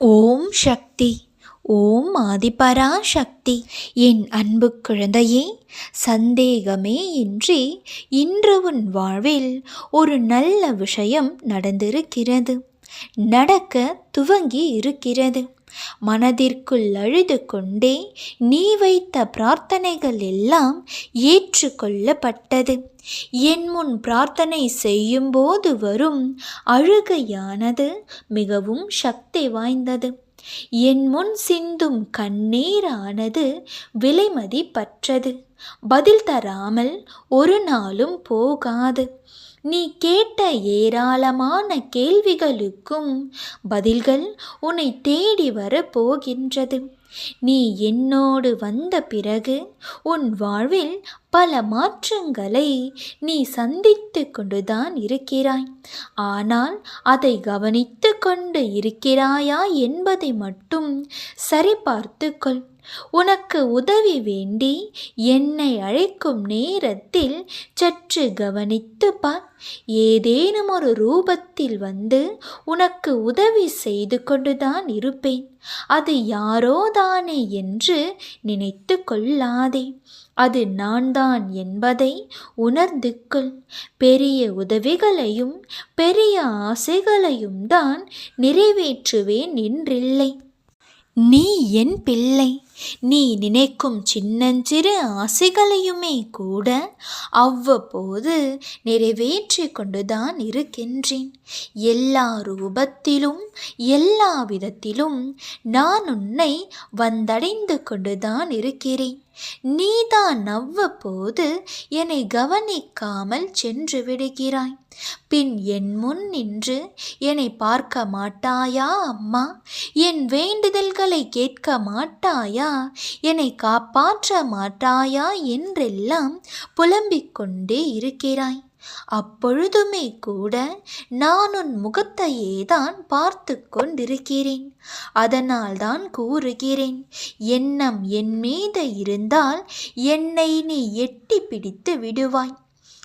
ஓம் சக்தி ஓம் ஆதிபரா சக்தி என் அன்பு குழந்தையே சந்தேகமே இன்றி இன்று உன் வாழ்வில் ஒரு நல்ல விஷயம் நடந்திருக்கிறது. நடக்க துவங்கி இருக்கிறது மனதிற்குள் அழுது கொண்டே நீ வைத்த பிரார்த்தனைகள் எல்லாம் ஏற்றுக்கொள்ளப்பட்டது. என் முன் பிரார்த்தனை செய்யும்போது வரும் அழுகையானது மிகவும் சக்தி வாய்ந்தது. என் முன் சிந்தும் கண்ணீரானது விலைமதிப்பற்றது. பதில் தராமல் ஒரு நாளும் போகாது. நீ கேட்ட ஏராளமான கேள்விகளுக்கும் பதில்கள் உன்னை தேடி வரப்போகின்றது. நீ என்னோடு வந்த பிறகு உன் வாழ்வில் பல மாற்றங்களை நீ சந்தித்து கொண்டுதான் இருக்கிறாய். ஆனால் அதை கவனித்து கொண்டு இருக்கிறாயா என்பதை மட்டும் சரிபார்த்துக்கொள். உனக்கு உதவி வேண்டி என்னை அழைக்கும் நேரத்தில் சற்று கவனித்து பார் ஏதேனும் ஒரு ரூபத்தில் வந்து உனக்கு உதவி செய்து கொண்டுதான் இருப்பேன். அது யாரோதானே என்று நினைத்து கொள்ளாதே. அது நான் தான் என்பதை உணர்ந்து கொள். பெரிய உதவிகளையும் பெரிய ஆசைகளையும் தான் நிறைவேற்றுவேன் என்றில்லை. நீ என் பிள்ளை. நீ நினைக்கும் சின்னஞ்சிறு ஆசைகளையுமே கூட அவ்வப்போது நிறைவேற்றி கொண்டுதான் இருக்கின்றேன். எல்லா ரூபத்திலும் எல்லா விதத்திலும் நான் உன்னை வந்தடைந்து கொண்டுதான் இருக்கிறேன். நீதான் அவ்வப்போது என்னை கவனிக்காமல் சென்று விடுகிறாய். பின் என் முன் நின்று என்னை பார்க்க மாட்டாயா அம்மா? என் வேண்டுதல்களை கேட்க மாட்டாயா? என்னை காப்பாற்ற மாட்டாயா என்றெல்லாம் புலம்பிக் கொண்டே இருக்கிறாய். அப்பொழுதுமே கூட நான் உன் முகத்தையே தான் பார்த்து கொண்டிருக்கிறேன். அதனால்தான் கூறுகிறேன் எண்ணம் என் மீது இருந்தால் என்னை நீ எட்டி பிடித்து விடுவாய்.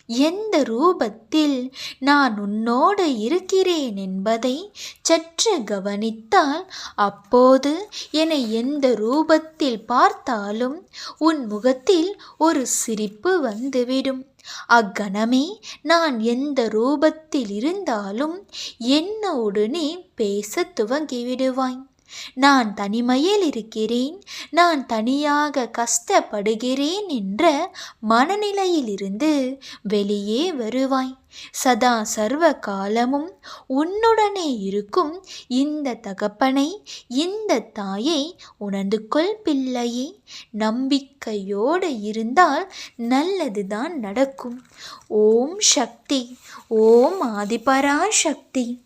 எந்த ரூபத்தில் நான் உன்னோடு இருக்கிறேன் என்பதை சற்று கவனித்தால் அப்போது என்னை எந்த ரூபத்தில் பார்த்தாலும் உன் முகத்தில் ஒரு சிரிப்பு வந்துவிடும். அக்கணமே நான் எந்த ரூபத்தில் இருந்தாலும் என்னோடு நீ பேச துவங்கிவிடுவாய். நான் தனிமையில் இருக்கிறேன் நான் தனியாக கஷ்டப்படுகிறேன் என்ற மனநிலையிலிருந்து வெளியே வருவாய். சதா சர்வ காலமும் உன்னுடனே இருக்கும் இந்த தகப்பனை இந்த தாயை உணர்ந்து கொள் பிள்ளையே. நம்பிக்கையோடு இருந்தால் நல்லதுதான் நடக்கும். ஓம் சக்தி ஓம் ஆதிபரா சக்தி